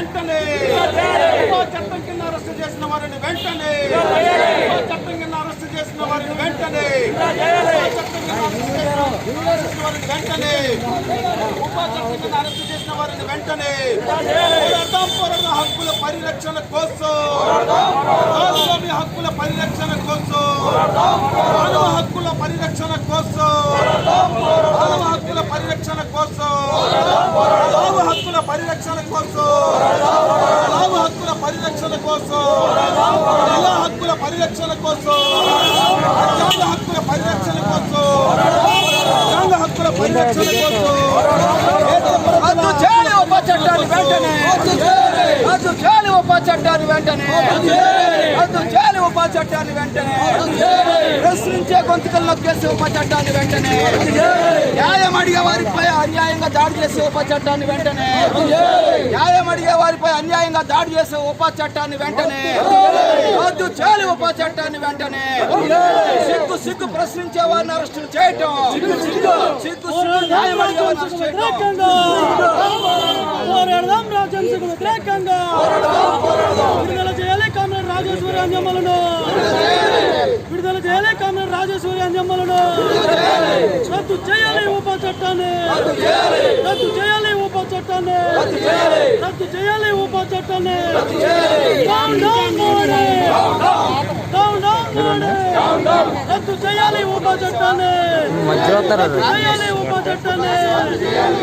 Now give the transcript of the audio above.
వెంటనే చట్టం కింద అరెస్ట్ చేసిన వారిని వెంటనే చట్టం కింద అరెస్ట్ చేసిన వారిని వెంటనే ఉపా చట్టం కింద అరెస్ట్ చేసిన వారిని వెంటనే ఉపా చట్టం కింద అరెస్ట్ చేసిన వారిని వెంటనే హక్కుల పరిరక్షణ కోసం మానవ హక్కుల పరిరక్షణ కోసం మానవ హక్కుల పరిరక్షణ కోసం మానవ హక్కుల పరిరక్షణ కోసం పరిరక్షణ కోసం. మానవ హక్కుల పరిరక్షణ కోసం. మహిళా హక్కుల పరిరక్షణ కోసం. రాజ్యాంగ హక్కుల పరిరక్షణ కోసం. రాజ్యాంగ హక్కుల పరిరక్షణ కోసం. రద్దు చేయాలి ఉప చట్టాన్ని వెంటనే. రద్దు చేయాలి ఉప చట్టాన్ని వెంటనే. చట్టాన్ని వెంటనే. ప్రశ్నించే గొంతుకలు నొక్కేసే ఉప చట్టాన్ని వెంటనే. న్యాయం అడిగే వారిపై అన్యాయంగా దాడి చేసే ఉప చట్టాన్ని వెంటనే. న్యాయం అడిగే వారిపై అన్యాయంగా దాడి చేసే ఉప చట్టాన్ని వెంటనే. రద్దు చేయాలి ఉప చట్టాన్ని వెంటనే. సిగ్గు సిగ్గు ప్రశ్నించే వారిని అరెస్టు చేయటం. సిగ్గు సిగ్గు న్యాయం అడిగే వారిని అరెస్ట్ చేయటం. వ్యతిరేకంగా పోరాడదాం రాజ్యాంగకు వ్యతిరేకంగా విడుదల చేయాలి కామ్రేడ్ రాజేశ్వరి అంజమ్మలను విడుదల చేయాలి రాజేశ్వరి అంజమ్మలను రద్దు చేయాలి ఉప చట్టాన్ని. రద్దు చేయాలి. ఉప చట్టాన్ని. రద్దు చేయాలి. ఉప చట్టాన్ని. మోడీ. Down, మోడీ. రద్దు చేయాలి ఉప చట్టాన్ని. రద్దు చేయాలి ఉప చట్టాన్ని. చేయాలి.